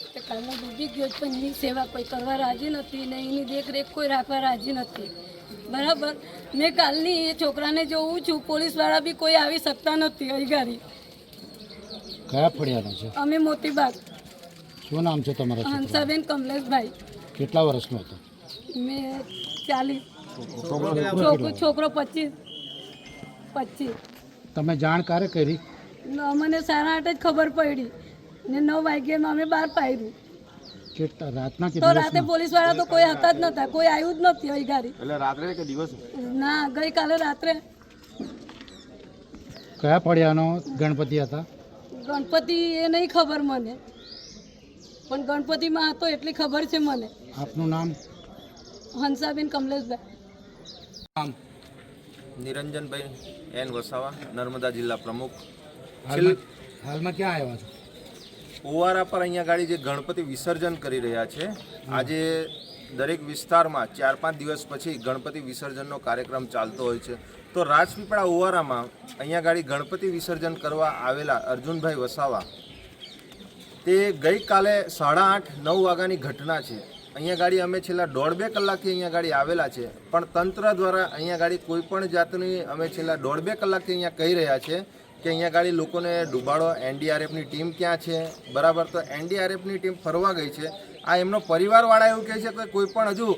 તે કાલનો ડૂબી ગયો છે, પણ એની સેવા કોઈ કરવા રાજી નથી ને એની દેખરેખ કોઈ રાખવા રાજી નથી. બરાબર? મેં કાલની એ છોકરાને જોઉં છું પોલીસવાળા બી કોઈ આવી શકતા નથી અહીં કયા ફળિયાનો છે? અમે મોતીબાગ. શું નામ છે તમારા હંસાબેન કમલેશભાઈ. કેટલા વર્ષનો હતો? મેં ચાલીસ. છોકરો છોકરો છોકરો પચીસ. પચીસ. તમે જાણ ક્યારે કરી મને સારા આઠ જ ખબર પડી. ને નવ વાગ્યામાં અમે બહાર પાડ્યું કેટલા રાતના તો રાતે પોલીસવાળા તો કોઈ હતા જ નતા કોઈ આવ્યું જ નથી અહીં ગાડી એટલે રાત્રે કે દિવસ? ના ગઈકાલે રાત્રે. કયા ફળિયાનો ગણપતિ હતા? ગણપતિ એ નહીં ખબર મને. પણ ગણપતિમાં હતો એટલી ખબર છે મને. આપનું નામ? હંસાબેન કમલેશભાઈ. નિરંજનભાઈ એન વસાવા નર્મદા જિલ્લા પ્રમુખ. હાલમાં હાલમાં ક્યાં આવ્યા છો? ઓવારા પર અહીંયા ગાડી જે ગણપતિ વિસર્જન કરી રહ્યા છે, આજે દરેક વિસ્તારમાં ચાર પાંચ દિવસ પછી ગણપતિ વિસર્જનનો કાર્યક્રમ ચાલતો હોય છે. તો રાજપીપળા ઓવારામાં અહીંયા ગાડી ગણપતિ વિસર્જન કરવા આવેલા અર્જુનભાઈ વસાવા, તે ગઈકાલે સાડા આઠ, નવ વાગ્યાની ઘટના છે. અહીંયા ગાડી અમે છેલ્લા દોઢ બે કલાકથી અહીંયા ગાડી આવેલા છે, પણ તંત્ર દ્વારા અહીંયા ગાડી કોઈ પણ જાતની અમે છેલ્લા દોઢ બે કલાકથી અહીંયા કહી રહ્યા છે કે અહીંયા ગાડી લોકોને ડૂબાડો, એનડીઆરએફની ટીમ ક્યાં છે? બરાબર, તો એનડીઆરએફની ટીમ ફરવા ગઈ છે. આ એમનો પરિવારવાળા એવું કહે છે કે કોઈ પણ હજુ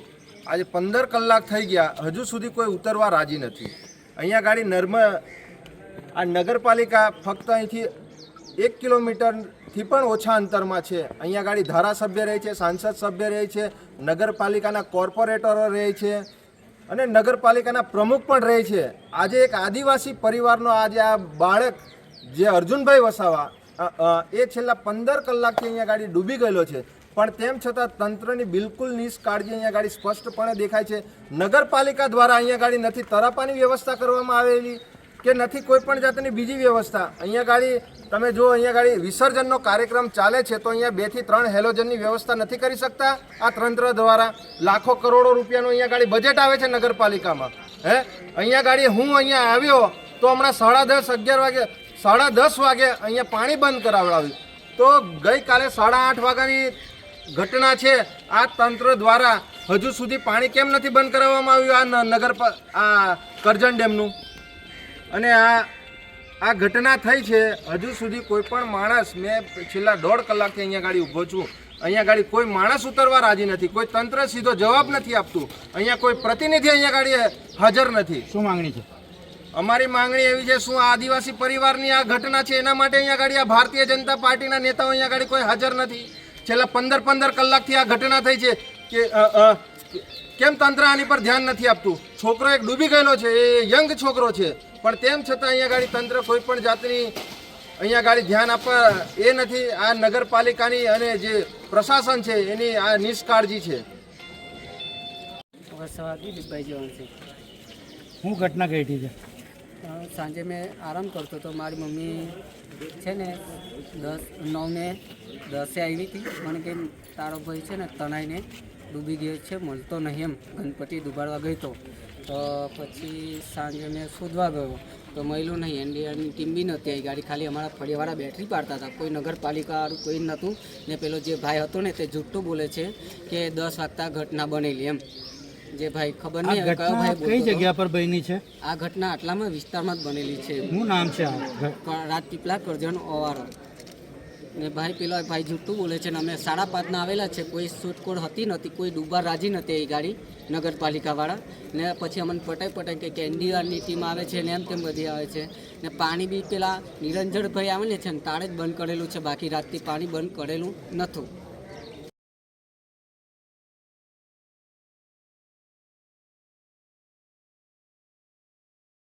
આજે પંદર કલાક થઈ ગયા, હજુ સુધી કોઈ ઉતરવા રાજી નથી. અહીંયા ગાડી નર્મ આ નગરપાલિકા ફક્ત અહીંથી એક કિલોમીટરથી પણ ઓછા અંતરમાં છે. અહીંયા ગાડી ધારાસભ્ય રહે છે, સાંસદ સભ્ય રહે છે, નગરપાલિકાના કોર્પોરેટરો રહે છે. અને નગરપાલિકાના પ્રમુખ પણ રહે છે. આજે એક આદિવાસી પરિવારનો આજે આ બાળક જે અર્જુનભાઈ વસાવા એ છેલ્લા પંદર કલાકથી અહીંયા ગાડી ડૂબી ગયેલો છે. પણ તેમ છતાં તંત્રની બિલકુલ નિષ્કાળજી અહીંયા ગાડી સ્પષ્ટપણે દેખાય છે. નગરપાલિકા દ્વારા અહીંયા ગાડી નથી, તરાપાની વ્યવસ્થા કરવામાં આવેલી. કે નથી કોઈ પણ જાતની બીજી વ્યવસ્થા. અહીંયા ગાડી, તમે જો અહીંયા ગાડી વિસર્જનનો કાર્યક્રમ ચાલે છે, તો અહીંયા બેથી ત્રણ હેલોજનની વ્યવસ્થા નથી કરી શકતા આ તંત્ર દ્વારા. લાખો કરોડો રૂપિયાનું અહીંયા ગાડી બજેટ આવે છે નગરપાલિકામાં. હે? અહીંયા ગાડી હું અહીંયા આવ્યો તો હમણાં સાડા દસ, અગિયાર વાગે, સાડા દસ વાગે અહીંયા પાણી બંધ કરાવડાવ્યું. તો ગઈકાલે સાડા આઠ વાગ્યાની ઘટના છે. આ તંત્ર દ્વારા હજુ સુધી પાણી કેમ નથી બંધ કરાવવામાં આવ્યું આ નગર આ કરજણ ડેમનું? અને આ આ ઘટના થઈ છે હજુ સુધી કોઈ પણ માણસ મેં છેલ્લા દોઢ કલાકથી અહીંયા ગાડી ઊભો છું. અહીંયા ગાડી કોઈ માણસ ઉતરવા રાજી નથી કોઈ તંત્ર સીધો જવાબ નથી આપતું. અહીંયા કોઈ પ્રતિનિધિ અહીંયા ગાડી હાજર નથી. શું માંગણી છે? અમારી માંગણી એવી છે શું આ આદિવાસી પરિવારની આ ઘટના છે એના માટે અહીંયા ગાડી આ ભારતીય જનતા પાર્ટીના નેતાઓ અહીંયા ગાડી કોઈ હાજર નથી. છેલ્લા પંદર પંદર કલાકથી આ ઘટના થઈ છે કે કેમ તંત્ર આની પર ધ્યાન નથી આપતું? છોકરો એક ડૂબી ગયેલો છે એ યંગ છોકરો છે. પણ તેમ છતાં અહીંયા ગાડી તંત્ર કોઈ પણ જાતની અહીંયા ગાડી ધ્યાન આપવા એ નથી. આ નગરપાલિકાની અને જે પ્રશાસન છે એની આ નિષ્કાળજી છે. હું ઘટના ઘટી છે? સાંજે મેં આરામ કરતો તો મારી મમ્મી છે ને દસ નવને દસે આવી હતી. મને કે તારો ભાઈ છે ને તણાઈને ડૂબી ગયો છે મળતો નહીં એમ. ગણપતિ ડૂબાડવા ગયો તો. તો પછી સાંજે મેં શોધવા ગયો. તો મળ્યું નહીં. એનડીઆરની ટીમ બી નહોતી આવી. ગાડી ખાલી અમારા ફળિયાવાળા બેટરી પાડતા હતા. કોઈ નગરપાલિકાવાળું કોઈ નહોતું ને પેલો જે ભાઈ હતો ને તે જુઠ્ઠું બોલે છે કે દસ વાગતા ઘટના બનેલી એમ. જે ભાઈ ખબર નહીં કયો ભાઈ કઈ જગ્યા પર બની છે? આ ઘટના આટલામાં વિસ્તારમાં જ બનેલી છે. શું નામ છે રાજપીપળા કરજણ ઓવારો ને ભાઈ પેલો ભાઈ જૂઠું બોલે છે ને અમે સાડા પાંચના આવેલા છે, કોઈ શોધખોળ હતી નથી કોઈ ડૂબા રાજી નથી એ ગાડી નગરપાલિકાવાળા. ને પછી અમને પટાઈ પટાઈ કે એનડીઆરની ટીમ આવે છે ને એમ તેમ બધી આવે છે. ને પાણી બી પેલા નિરંજનભાઈ આવે ને છે ને તાળે જ બંધ કરેલું છે, બાકી રાતથી પાણી બંધ કરેલું નહોતું.